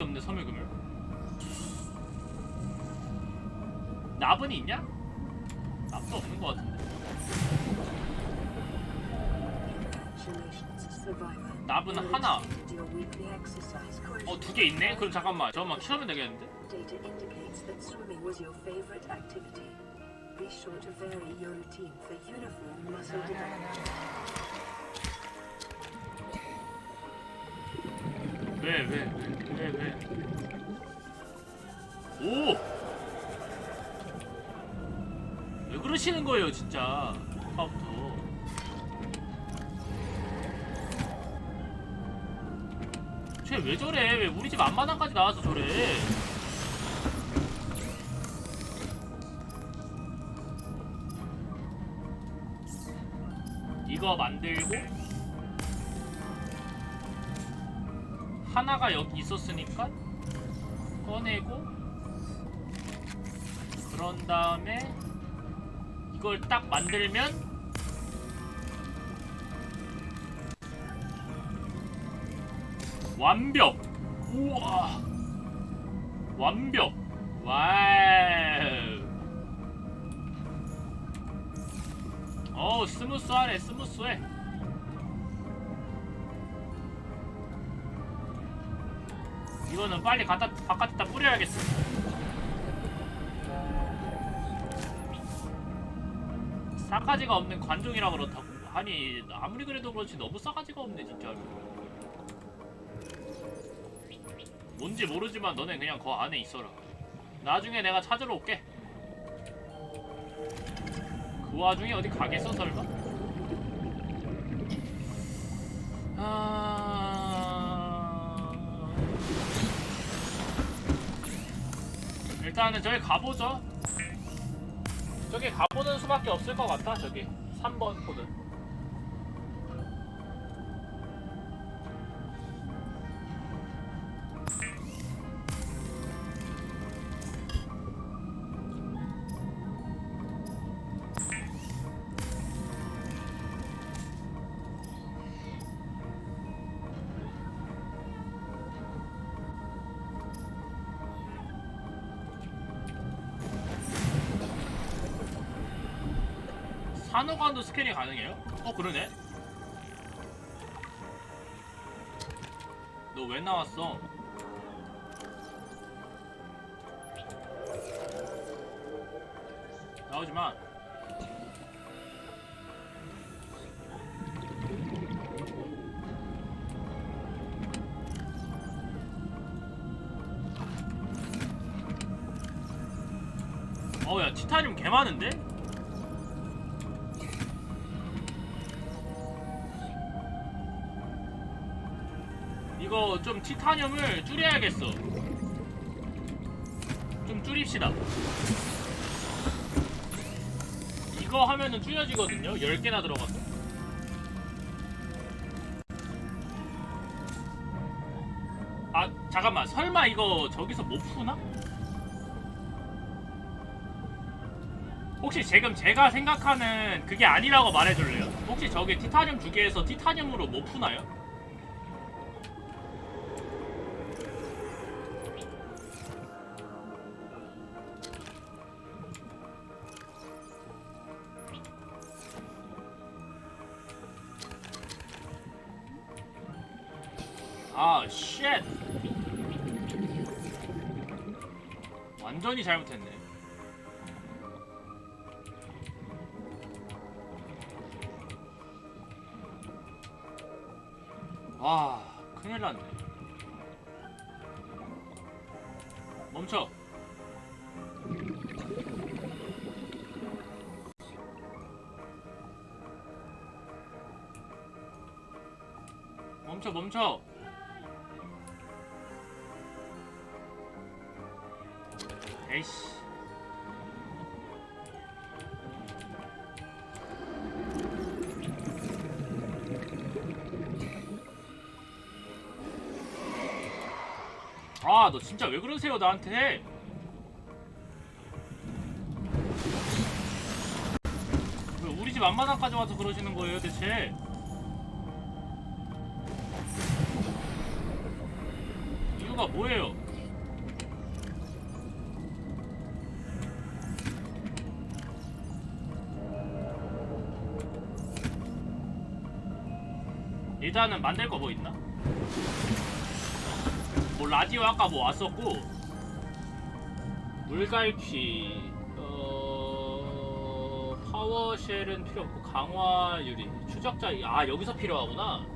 없네 섬유금을 나분이 있냐? 납도 없는 것 같은데 나분 하나. 어 어, 두개 있네? 그럼 잠깐만 저것만 키우면 되겠는데? 왜, 왜, 왜, 왜, 왜? 오! 왜 그러시는 거예요, 진짜. 아까부터. 쟤 왜 저래? 왜 우리 집 앞마당까지 나와서 저래? 이거 만들고 하나가 여기 있었으니까 꺼내고 그런 다음에 이걸 딱 만들면 완벽. 우와. 완벽. 와우. 어우 스무스하네 스무스해 이거는 빨리 갖다 바깥에다 뿌려야겠어. 싸가지가 없는 관종이라 그렇다고? 아니 아무리 그래도 그렇지 너무 싸가지가 없네 진짜로. 뭔지 모르지만 너네 그냥 거 안에 있어라. 나중에 내가 찾으러 올게. 그 와중에 어디 가겠어 설마? 아... 일단은 저기 가보죠. 저기 가보는 수밖에 없을 것 같다. 저기 3번 코드. 산호관도 스캔이 가능해요? 어 그러네. 너 왜 나왔어? 이거 좀 티타늄을 줄여야겠어. 좀 줄입시다. 이거 하면은 줄여지거든요. 10개나 들어가서. 아, 잠깐만. 설마 이거 저기서 못 푸나? 혹시 지금 제가 생각하는 그게 아니라고 말해줄래요? 혹시 저기 티타늄 주기에서 티타늄으로 못 푸나요? 아, 쉣. 완전히 잘못했네. 아, 너 진짜 왜 그러세요, 나한테? 왜 우리 집 앞마당까지 와서 그러시는 거예요, 대체? 거 뭐예요? 일단은 만들 거 뭐 있나? 뭐 라디오 아까 뭐 왔었고 물갈퀴 어 파워쉘은 필요 없고 강화 유리 추적자 아 여기서 필요하구나.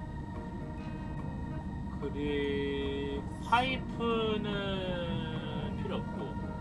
그리고 파이프는 필요 없고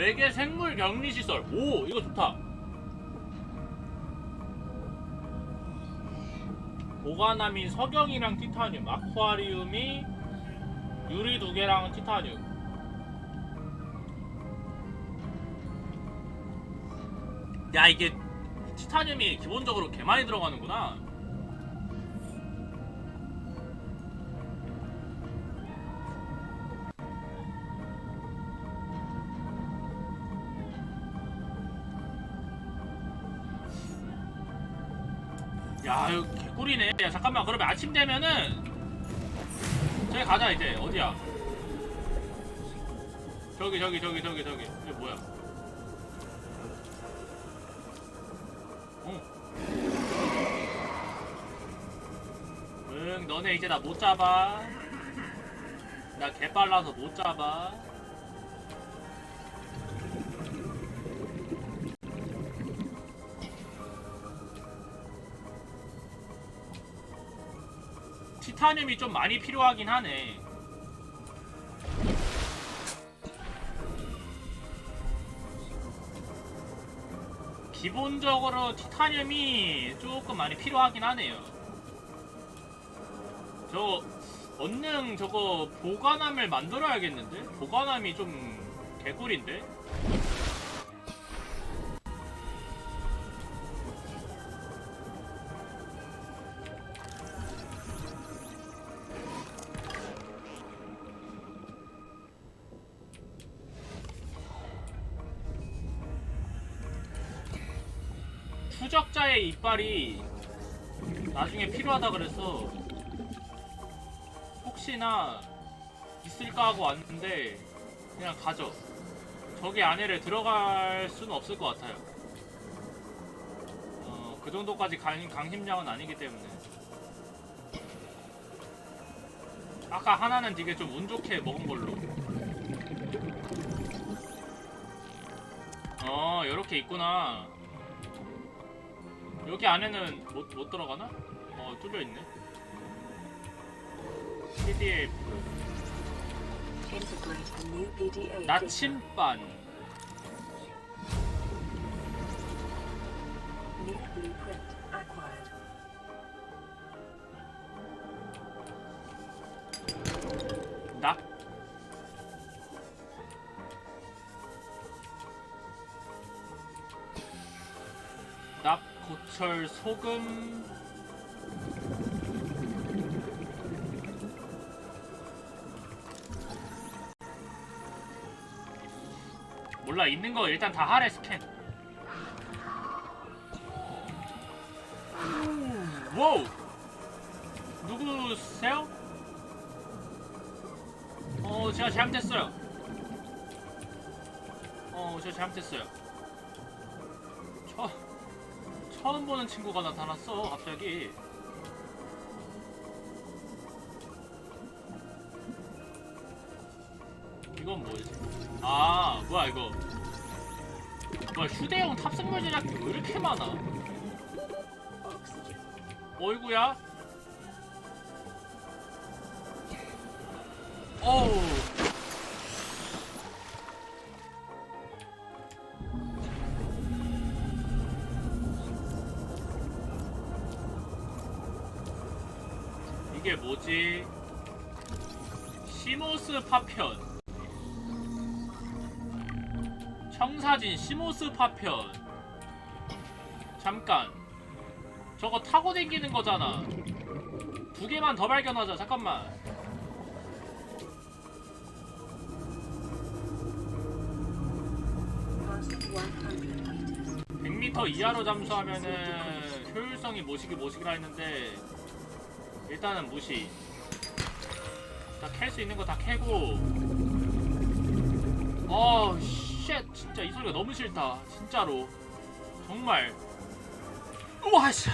외계 생물 격리 시설. 오, 이거 좋다. 보관함이 석영이랑 티타늄, 아쿠아리움이 유리 두 개랑 티타늄. 야, 이게 티타늄이 기본적으로 개 많이 들어가는구나. 개꿀이네. 야, 잠깐만. 그러면 아침 되면은 저기 가자 이제. 어디야? 저기 저기 저기 저기 저기. 이게 뭐야? 어. 응, 너네 이제 나 못 잡아. 나 개빨라서 못 잡아. 티타늄이 좀 많이 필요하긴 하네. 기본적으로 티타늄이 조금 많이 필요하긴 하네요. 저 언능 저거 보관함을 만들어야겠는데? 보관함이 좀 개꿀인데? 추적자의 이빨이 나중에 필요하다 그래서 혹시나 있을까 하고 왔는데 그냥 가져. 저기 안에를 들어갈 수는 없을 것 같아요. 어, 그 정도까지 강, 강심장은 아니기 때문에. 아까 하나는 되게 좀 운 좋게 먹은 걸로. 어, 이렇게 있구나. 여기 안에는 못, 못 들어가나? 어, 뚫려있네. PDF. 나침반. 고철, 소금. 몰라 있는 거 일단 다 하래 스캔. 와우. 누구세요? 어, 제가 잘못했어요. 어, 제가 잘못했어요. 처, 처음 보는 친구가 나타났어, 갑자기. 이건 뭐지? 아, 뭐야, 이거. 뭐야, 휴대용 탑승물 제작기 왜 이렇게 많아? 어이구야. 어우. 뭐지? 시모스 파편. 청사진 시모스 파편. 잠깐. 저거 타고 다니는 거잖아. 두 개만 더 발견하자. 잠깐만. Past 100 meters. 100m 이하로 잠수하면은 효율성이 뭐시기 뭐시기라 했는데 일단은 무시. 다 캘 수 있는 거 다 캐고. 어쉣. 진짜 이 소리가 너무 싫다. 진짜로. 정말. 우와 씨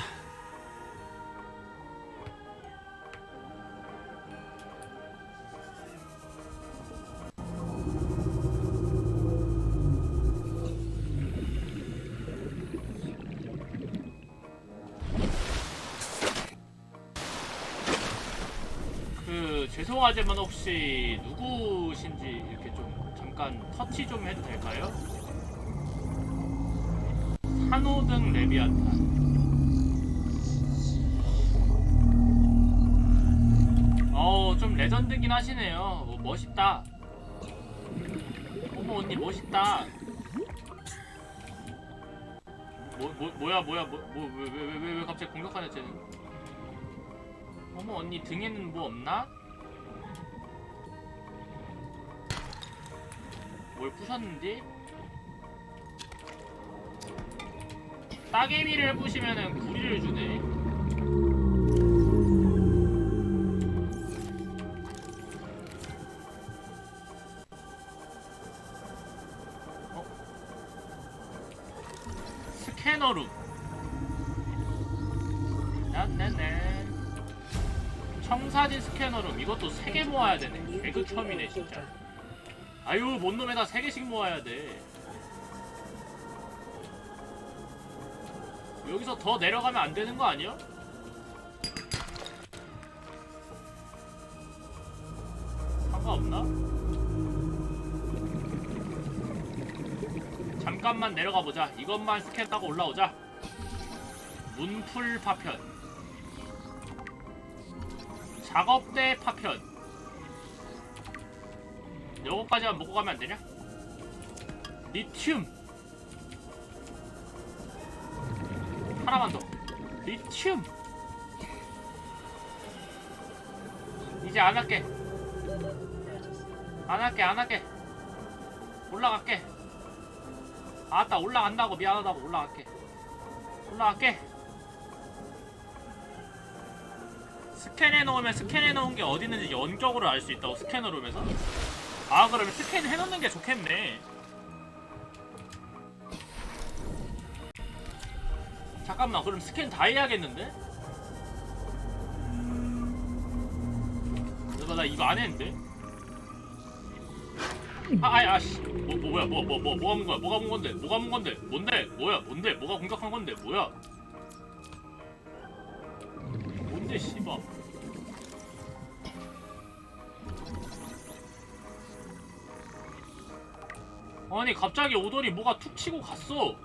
그 죄송하지만 혹시 누구신지 이렇게 좀 잠깐 터치 좀 해도 될까요? 산호등 레비아탄 어우 좀 레전드긴 하시네요. 어, 멋있다. 어머 언니 멋있다. 뭐, 뭐, 뭐야 뭐야 뭐왜왜 왜 왜 왜 갑자기 공격하냐 쟤는 어머 언니 등에는 뭐 없나? 뭘 부셨는지? 따개비를 부시면은 구리를 주네. 어? 스캐너룸. 네네네. 청사진 스캐너룸 이것도 3개 모아야 되네 개그 처음이네 진짜. 아유 뭔 놈에다 3개씩 모아야 돼 여기서 더 내려가면 안 되는 거 아니야? 상관없나? 잠깐만 내려가 보자 이것만 스캔하고 올라오자 문풀 파편 작업대 파편. 요거까지만 먹고 가면 안 되냐? 리튬. 하나만 더. 리튬. 이제 안 할게. 안 할게 안 할게. 올라갈게. 아따 올라간다고. 미안하다고. 올라갈게. 올라갈게 스캔해 놓으면 스캔해 놓은 게 어디 있는지 연격으로 알 수 있다고 스캐너룸에서? 아 그러면 스캔 해 놓는 게 좋겠네. 잠깐만 그럼 스캔 다 해야겠는데? 이거 나 이거 안 했는데? 아 아이 아씨. 뭐, 뭐 뭐야? 뭐 뭐 뭐 뭐가 문 거야? 뭐가 문 건데? 뭐가 문 건데? 뭔데? 뭐야? 뭔데? 뭐가 공격한 건데? 뭐야? 뭔데 씨발 아니 갑자기 오더니 뭐가 툭 치고 갔어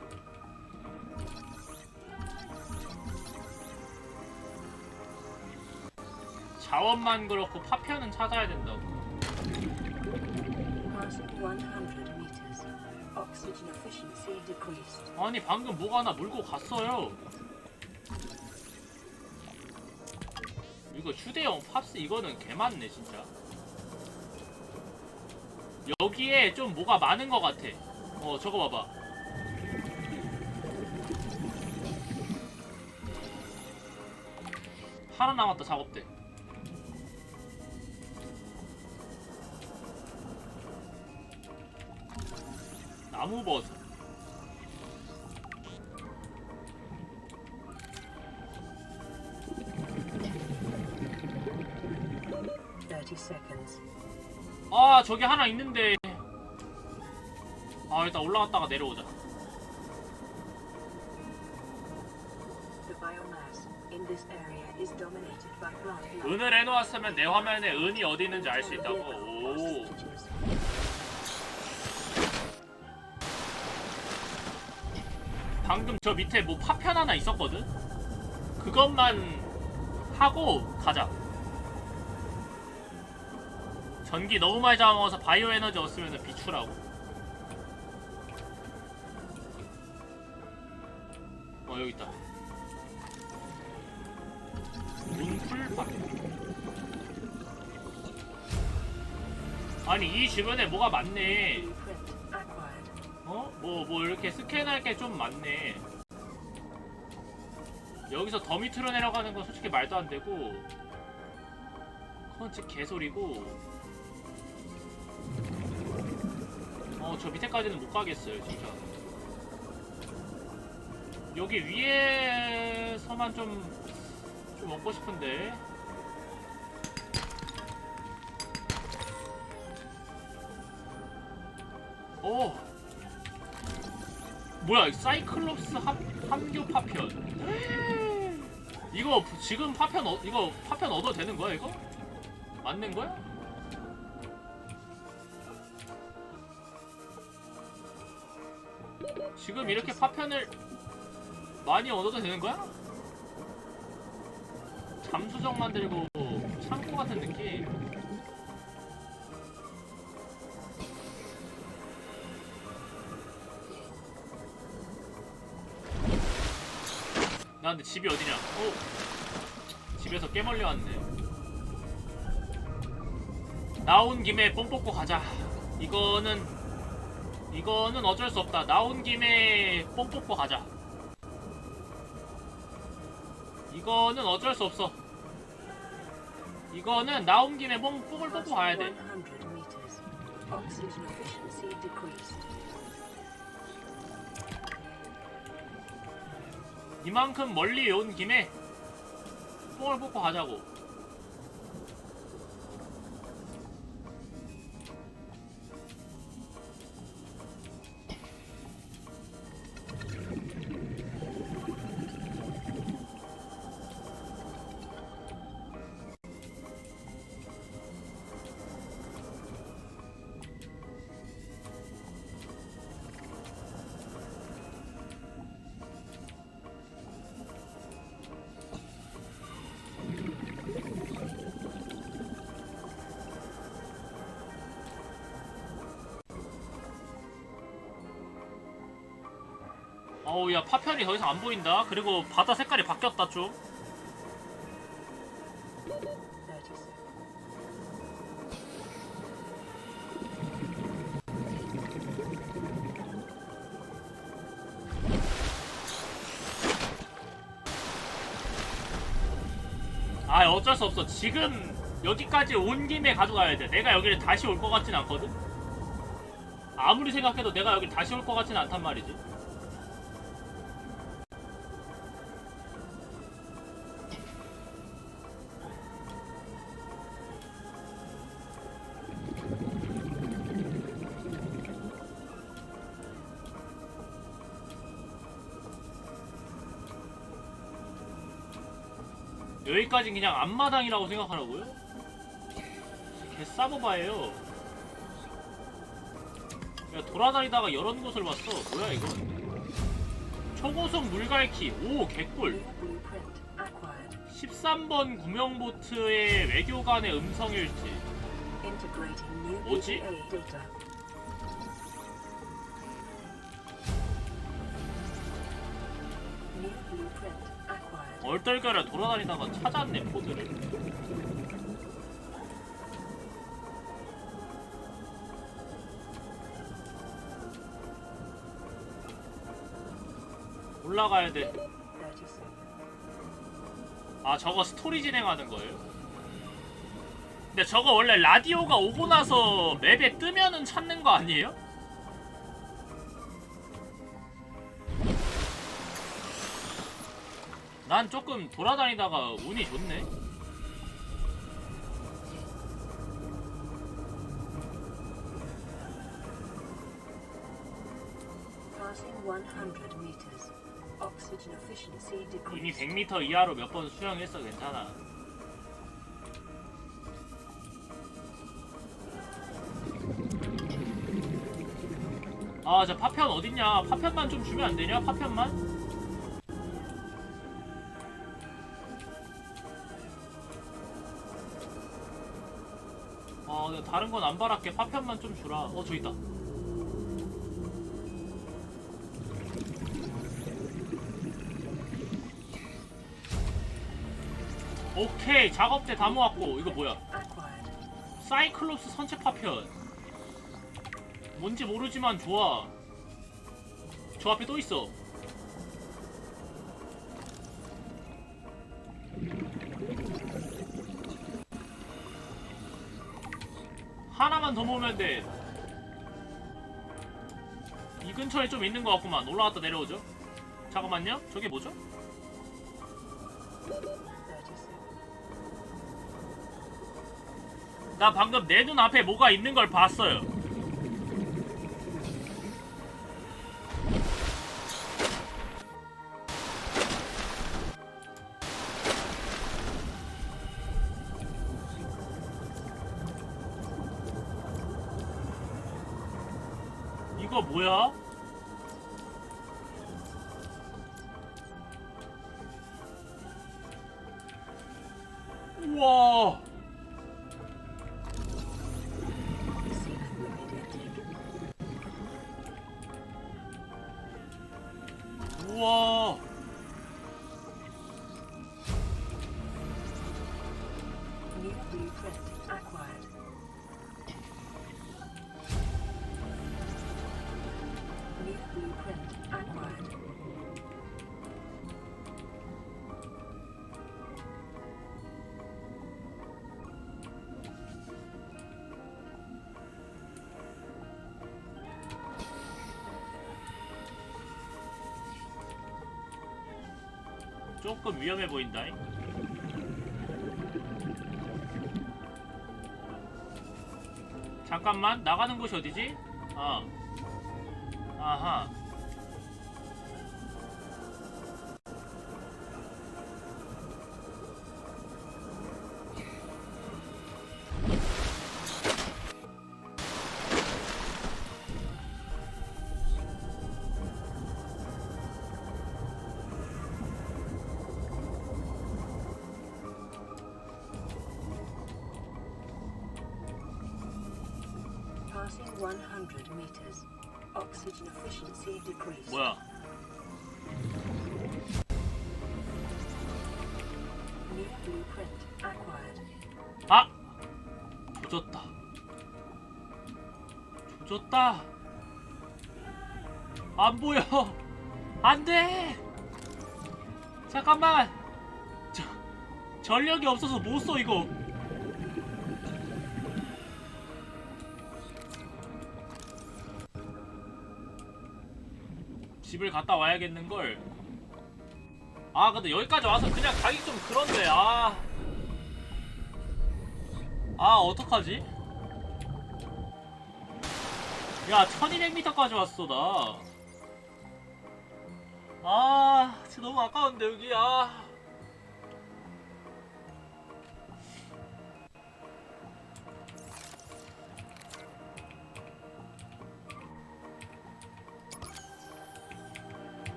자원만 그렇고 파편은 찾아야 된다고 Past 100 meters. Oxygen efficiency decreased. 아니 방금 뭐가 하나 물고 갔어요 이거 휴대용 팝스 이거는 개 많네 진짜 여기에 좀 뭐가 많은 것 같아. 어 저거 봐봐. 하나 남았다 작업대. 나무 버섯. Thirty seconds. 아 저기 하나 있는데. 아 일단 올라갔다가 내려오자. 은을 해놓았으면 내 화면에 은이 어디 있는지 알 수 있다고. 오. 방금 저 밑에 뭐 파편 하나 있었거든? 그것만 하고 가자 전기 너무 많이 잡아먹어서 바이오 에너지 없으면 비추라고. 어 여기 있다. 문풀 박. 아니 이 주변에 뭐가 많네. 어? 뭐, 뭐 이렇게 스캔할 게 좀 많네. 여기서 더 밑으로 내려가는 건 솔직히 말도 안 되고, 진짜 개소리고, 어, 저 밑에까지는 못 가겠어요, 진짜. 여기 위에서만 좀, 좀 먹고 싶은데. 오! 뭐야 사이클롭스 합, 함교 파편 이거 지금 파편 어, 이거 파편 얻어도 되는 거야 이거? 맞는 거야? 지금 이렇게 파편을 많이 얻어도 되는 거야? 잠수정 만들고 창고 같은 느낌 나 근데 집이 어디냐? 어? 집에서 꽤 멀리 왔네. 나온 김에 뽕 뽑고 가자. 이거는 이거는 어쩔 수 없다. 나온 김에 뽕 뽑고 가자. 이거는 어쩔 수 없어. 이거는 나온 김에 뽕 뽕을 뽑고 가야 돼. 100 meters. Oxygen efficiency decreased. 이만큼 멀리 온 김에 뽕을 뽑고 가자고. 어우 야 파편이 더 이상 안 보인다. 그리고 바다 색깔이 바뀌었다 좀. 30 seconds. 아 어쩔 수 없어. 지금 여기까지 온 김에 가져가야 돼. 내가 여기를 다시 올 것 같진 않거든. 아무리 생각해도 내가 여기 다시 올 것 같진 않단 말이지. 여기까지 그냥 앞마당이라고 생각하라고요? 개 싸버바예요. 야 돌아다니다가 이런 곳을 봤어. 뭐야 이건? 초고속 물갈퀴. 오 개꿀. New blueprint acquired. 13번 구명보트의 외교관의 음성일지. 뭐지? 얼떨결에 돌아다니다가 찾았네 포드를. 올라가야 돼. 30 seconds. 아 저거 스토리 진행하는 거예요? 근데 저거 원래 라디오가 오고 나서 맵에 뜨면은 찾는 거 아니에요? 난 조금 돌아다니다가 운이 좋네. Passing 100 meters. Oxygen efficiency 이미 decreased. 100m 이하로 몇 번 수영했어 괜찮아. 아 저 파편 어딨냐? 파편만 좀 주면 안 되냐? 파편만? 다른 건 안 바랄게. 파편만 좀 주라. 어, 저 있다. 오케이. 작업대 다 모았고. 이거 뭐야? 사이클롭스 선체 파편. 뭔지 모르지만 좋아. 저 앞에 또 있어. 하나만 더 모으면 돼. 이 근처에 좀 있는 것 같구만. 올라갔다 내려오죠. 잠깐만요. 저게 뭐죠? 30 seconds. 나 방금 내 눈 앞에 뭐가 있는 걸 봤어요. 조금 위험해 보인다. 잠깐만 나가는 곳이 어디지? 아, 아하. 뭐야? 아! 조졌다. 조졌다. 안 보여. 안 돼. 잠깐만. 저, 전력이 없어서 못 써 이거. 집을 갔다 와야겠는 걸. 아 근데 여기까지 와서 그냥 가기 좀 그런데 아. 아 어떡하지? 야 1200m까지 왔어 나. 아 진짜 너무 아까운데 여기 아.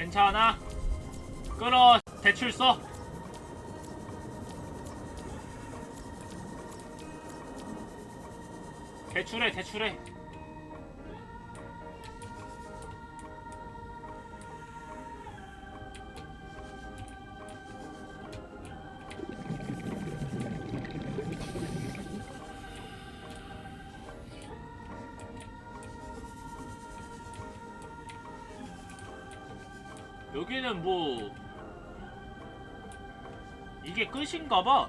괜찮아. 끌어 대출 써. 대출해 대출해. 이게 끝인가 봐.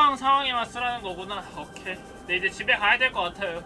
특수한 상황에만 쓰라는 거구나. 오케이. 네 이제 집에 가야 될 것 같아요